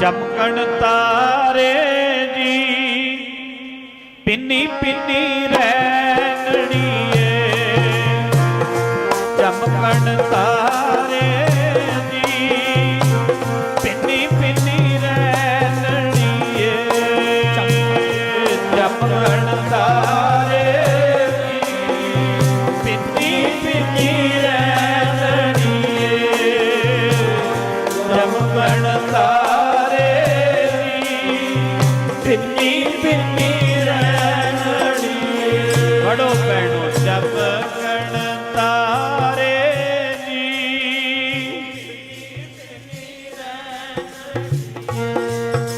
ਚਮਕਣ ਤਾਰੇ ਜੀ ਪਿੰਨੀ ਪਿੰਨੀ ਰਹਿਣੀਏ ਚਮਕਣ ਤਾਰੇ I'm gonna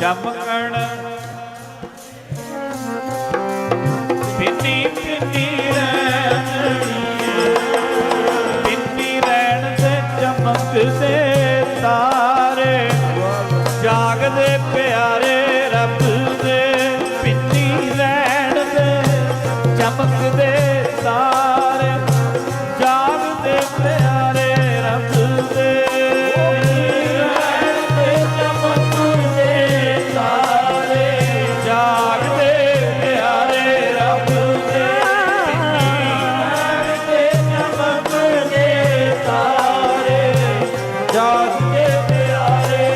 ਚਮਕਣ ਬਿੰਦੀ ਬਿੰਦੀ ਰਹਿਣ। ਬਿੰਦੀ ਚਮਕਦੇ ਤਾਰੇ। ਜਾਗਦੇ ਪਿਆ ਕੇ ਪਿਆਰੇ।